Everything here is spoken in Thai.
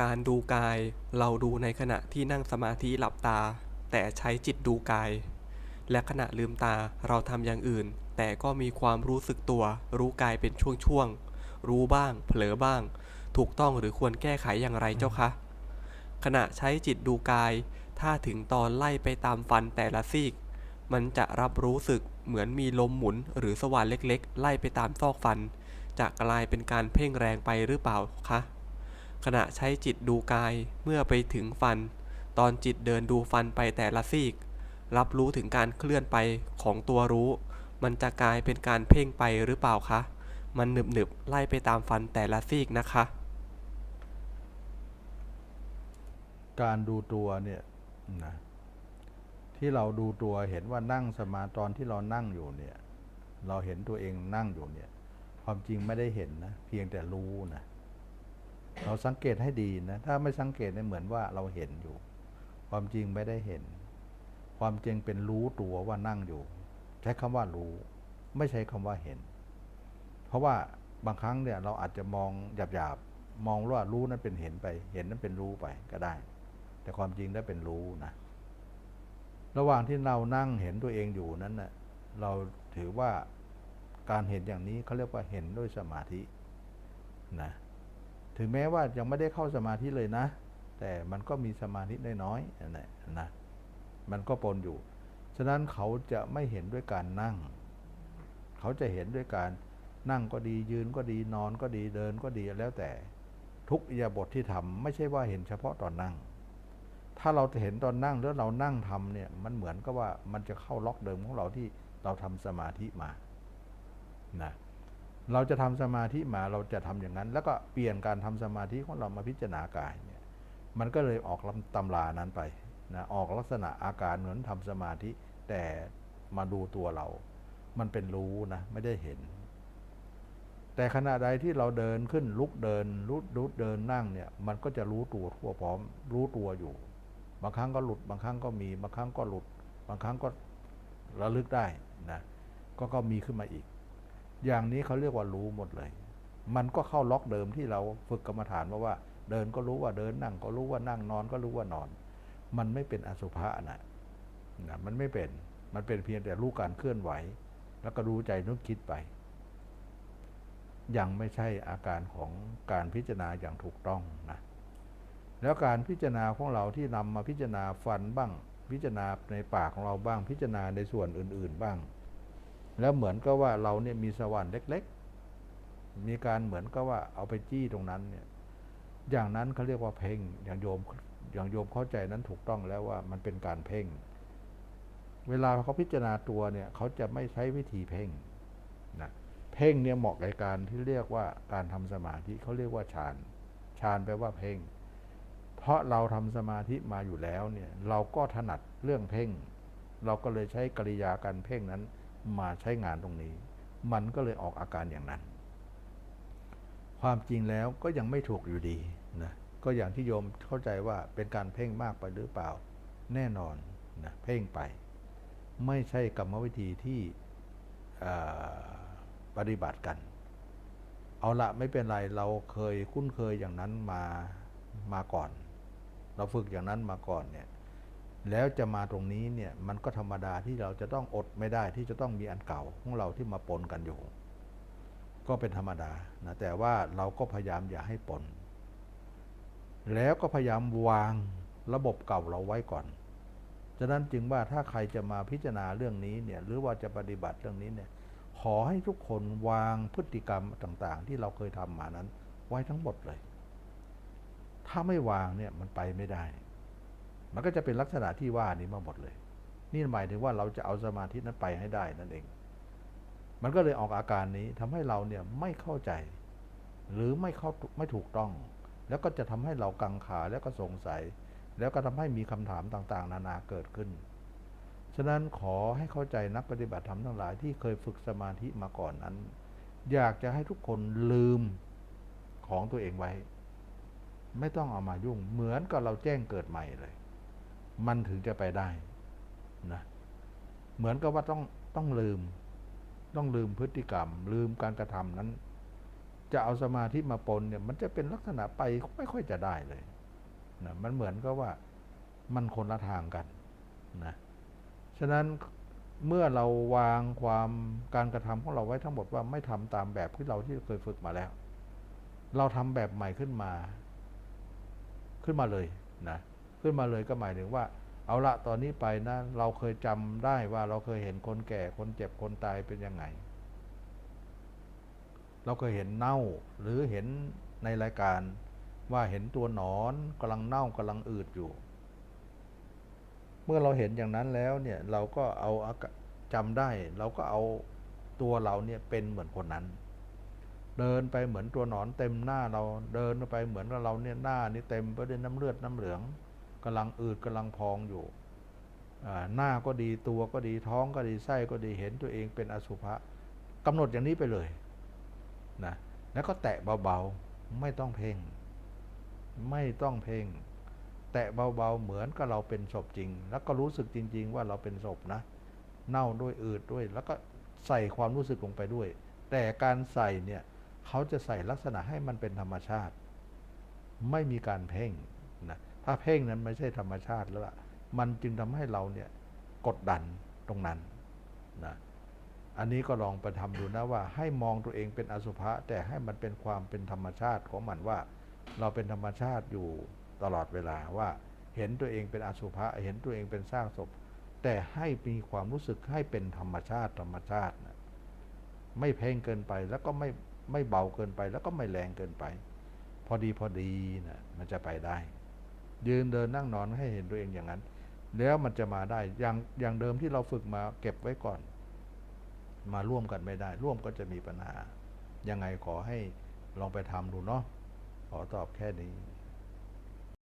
การดูกาย เราดูในขณะที่นั่งสมาธิหลับตา แต่ใช้จิตดูกาย และขณะลืมตาเราทำอย่างอื่น แต่ก็มีความรู้สึกตัว รู้กายเป็นช่วงๆ รู้บ้าง เผลอบ้าง ถูกต้องหรือควรแก้ไขอย่างไรเจ้าคะ ขณะใช้จิตดูกาย ถ้าถึงตอนไล่ไปตามฟันแต่ละซีก มันจะรับรู้สึกเหมือนมีลมหมุนหรือสว่านเล็กๆ ไล่ไปตามซอกฟัน จะกลายเป็นการเพ่งแรงไปหรือเปล่าคะ ขณะใช้จิตดูกายเมื่อไปถึงฟัน ตอนจิตเดินดูฟันไปแต่ละซีก รับรู้ถึงการเคลื่อนไปของตัวรู้ มันจะกลายเป็นการเพ่งไปหรือเปล่าคะ มันหนึบหนึบไล่ไปตามฟันแต่ละซีกนะคะ การดูตัวเนี่ยนะที่เราดูตัวเห็นว่านั่งสมาตอนที่เรานั่งอยู่เนี่ย เราเห็นตัวเองนั่งอยู่เนี่ย ความจริงไม่ได้เห็นนะ เพียงแต่รู้นะ เราสังเกตให้ดีนะถ้าไม่สังเกตเนี่ยเหมือนว่าเราเห็นอยู่ ความจริงไม่ได้เห็น ความจริงเป็นรู้ตัวว่านั่งอยู่ ใช้คำว่ารู้ ไม่ใช้คำว่าเห็น เพราะว่าบางครั้งเนี่ยเราอาจจะมองหยาบๆมองว่ารู้นั้นเป็นเห็นไป เห็นนั้นเป็นรู้ไปก็ได้ แต่ความจริงได้เป็นรู้นะ ระหว่างที่เรานั่งเห็นตัวเองอยู่นั้นนะ่ะเราถือว่าการเห็นอย่างนี้เขาเรียกว่าเห็นด้วยสมาธินะ ถึงแม้ว่ายังไม่ได้เข้าสมาธิเลยนะ แต่มันก็มีสมาธิน้อยนั่นแหละนะมันก็ปนอยู่ ฉะนั้นเขาจะไม่เห็นด้วยการนั่ง เขาจะเห็นด้วยการนั่งก็ดียืนก็ดีนอนก็ดีเดินก็ดีแล้วแต่ทุกอิยาบทที่ทำไม่ใช่ว่าเห็นเฉพาะตอนนั่ง ถ้าเราจะเห็นตอนนั่งแล้วเรานั่งทำเนี่ยมันเหมือนกับว่ามันจะเข้าล็อกเดิมของเราที่เราทำสมาธิมานะ เราจะทำสมาธิมาเราจะทำอย่างนั้น แล้วก็เปลี่ยนการทำสมาธิของเรามาพิจารณากายเนี่ยมันก็เลยออกลำตำรานั้นไปนะออกลักษณะอาการเหมือนทำสมาธิ แต่มาดูตัวเรา มันเป็นรู้นะไม่ได้เห็น แต่ขณะใดที่เราเดินขึ้นลุกเดินรุดรุดเดินนั่งเนี่ยมันก็จะรู้ตัวทั่วพร้อม รู้ตัวอยู่ บางครั้งก็หลุด บางครั้งก็มี บางครั้งก็หลุด บางครั้งก็ระลึกได้นะก็ก็มีขึ้นมาอีก อย่างนี้เขาเรียกว่ารู้หมดเลย มันก็เข้าล็อกเดิมที่เราฝึกกรรมฐานมาว่า เดินก็รู้ว่าเดินนั่งก็รู้ว่านั่งนอนก็รู้ว่านอน มันไม่เป็นอสุภะนะนะมันไม่เป็นมันเป็นเพียงแต่รู้การเคลื่อนไหว แล้วก็รู้ใจนึกคิดไป ยังไม่ใช่อาการของการพิจารณาอย่างถูกต้องนะแล้วการพิจารณาของเราที่นำมาพิจารณาฟันบ้าง พิจารณาในปากของเราบ้างพิจารณาในส่วนอื่น ๆ บ้าง แล้วเหมือนกับว่าเราเนี่ยมีสวรรค์เล็ก ๆ มีการเหมือนกับว่าเอาไปจี้ตรงนั้นเนี่ย อย่างนั้นเขาเรียกว่าเพ่ง อย่างโยมอย่างโยมเข้าใจนั้นถูกต้องแล้วว่ามันเป็นการเพ่ง เวลาเขาพิจารณาตัวเนี่ยเขาจะไม่ใช้วิธีเพ่งนะเพ่งเนี่ยเหมาะกับการที่เรียกว่าการทำสมาธิเขาเรียกว่าฌานฌานแปลว่าเพ่ง เพราะเราทำสมาธิมาอยู่แล้วเนี่ย เราก็ถนัดเรื่องเพ่ง เราก็เลยใช้กริยาการเพ่งนั้น มาใช้งานตรงนี้ มันก็เลยออกอาการอย่างนั้น ความจริงแล้วก็ยังไม่ถูกอยู่ดีนะก็อย่างที่โยมเข้าใจว่าเป็นการเพ่งมากไปหรือเปล่า แน่นอนนะเพ่งไป ไม่ใช่กรรมวิธีที่ปฏิบัติกัน เอาละไม่เป็นไรเราเคยคุ้นเคยอย่างนั้นมามาก่อน เราฝึกอย่างนั้นมาก่อนเนี่ย แล้วจะมาตรงนี้เนี่ยมันก็ธรรมดาที่เราจะต้องอดไม่ได้ที่จะต้องมีอันเก่าของเราที่มาปนกันอยู่ ก็เป็นธรรมดานะแต่ว่าเราก็พยายามอย่าให้ปน แล้วก็พยายามวางระบบเก่าเราไว้ก่อนฉะนั้นจึงว่าถ้าใครจะมาพิจารณาเรื่องนี้เนี่ยหรือว่าจะปฏิบัติเรื่องนี้เนี่ยขอให้ทุกคนวางพฤติกรรมต่าง ๆ ที่เราเคยทำมานั้น ไว้ทั้งหมดเลย ถ้าไม่วางเนี่ยมันไปไม่ได้ มันก็จะเป็นลักษณะที่ว่านี้มาหมดเลย นี่หมายถึงว่าเราจะเอาสมาธินั้นไปให้ได้นั่นเอง มันก็เลยออกอาการนี้ทำให้เราเนี่ยไม่เข้าใจ หรือไม่เข้าไม่ถูกต้อง แล้วก็จะทำให้เรากังขาแล้วก็สงสัย แล้วก็ทำให้มีคำถามต่างๆ นานาเกิดขึ้น ฉะนั้นขอให้เข้าใจนักปฏิบัติธรรมทั้งหลายที่เคยฝึกสมาธิมาก่อนนั้น อยากจะให้ทุกคนลืมของตัวเองไว้ ไม่ต้องเอามายุ่งเหมือนกับเราแจ้งเกิดใหม่เลย มันถึงจะไปได้นะเหมือนกับว่าต้องต้องลืม ต้องลืมพฤติกรรม ลืมการกระทำนั้น จะเอาสมาธิมาปนเนี่ย มันจะเป็นลักษณะไปไม่ค่อยจะได้เลยนะมันเหมือนกับว่ามันคนละทางกันนะฉะนั้นเมื่อเราวางความการกระทำของเราไว้ทั้งหมดว่าไม่ทำตามแบบที่เราที่เคยฝึกมาแล้ว เราทำแบบใหม่ขึ้นมา ขึ้นมาเลยนะ ขึ้นมาเลยก็หมายถึงว่า เอาละตอนนี้ไปนะ เราเคยจำได้ว่าเราเคยเห็นคนแก่คนเจ็บคนตายเป็นยังไง เราเคยเห็นเน่าหรือเห็นในรายการว่าเห็นตัวหนอนกำลังเน่ากำลังอืดอยู่ เมื่อเราเห็นอย่างนั้นแล้วเนี่ยเราก็เอาอากาได้ เราก็เอาตัวเราเนี่ยเป็นเหมือนคนนั้น เดินไปเหมือนตัวหนอนเต็มหน้าเราเดินไปเหมือนกับเราเนี่ยหน้านี่เต็มไปด้วยน้ำเลือดน้ำเหลือง กำลังอืดกำลังพองอยู่หน้าก็ดีตัวก็ดีท้องก็ดีไส้ก็ดีเห็นตัวเองเป็นอสุภะกำหนดอย่างนี้ไปเลยนะแล้วก็แตะเบาๆไม่ต้องเพ่ง ไม่ต้องเพ่ง แตะเบาๆเหมือนกับเราเป็นศพจริง แล้วก็รู้สึกจริง ๆ ว่าเราเป็นศพนะ เน่าด้วยอืดด้วย แล้วก็ใส่ความรู้สึกลงไปด้วย แต่การใส่เนี่ยเขาจะใส่ลักษณะให้มันเป็นธรรมชาติ ไม่มีการเพ่งนะ ถ้าเพ่งนั้นไม่ใช่ธรรมชาติแล้วล่ะ มันจึงทำให้เราเนี่ยกดดันตรงนั้นนะอันนี้ก็ลองไปทำดูนะว่า ให้มองตัวเองเป็นอสุภะแต่ให้มันเป็นความเป็นธรรมชาติของมันว่า เราเป็นธรรมชาติอยู่ตลอดเวลาว่าเห็นตัวเองเป็นอสุภะเห็นตัวเองเป็นสร้างศพ แต่ให้มีความรู้สึกให้เป็นธรรมชาติธรรมชาตินะไม่เพ่งเกินไปแล้วก็ไม่ไม่เบาเกินไป แล้วก็ไม่แรงเกินไป พอดีพอดีนะมันจะไปได้ ยืนเดินนั่งนอนให้เห็นตัวเองอย่างนั้น แล้วมันจะมาได้อย่างอย่างเดิมที่เราฝึกมาเก็บไว้ก่อน มาร่วมกันไม่ได้ ร่วมก็จะมีปัญหา ยังไงขอให้ลองไปทำดูเนาะขอตอบแค่นี้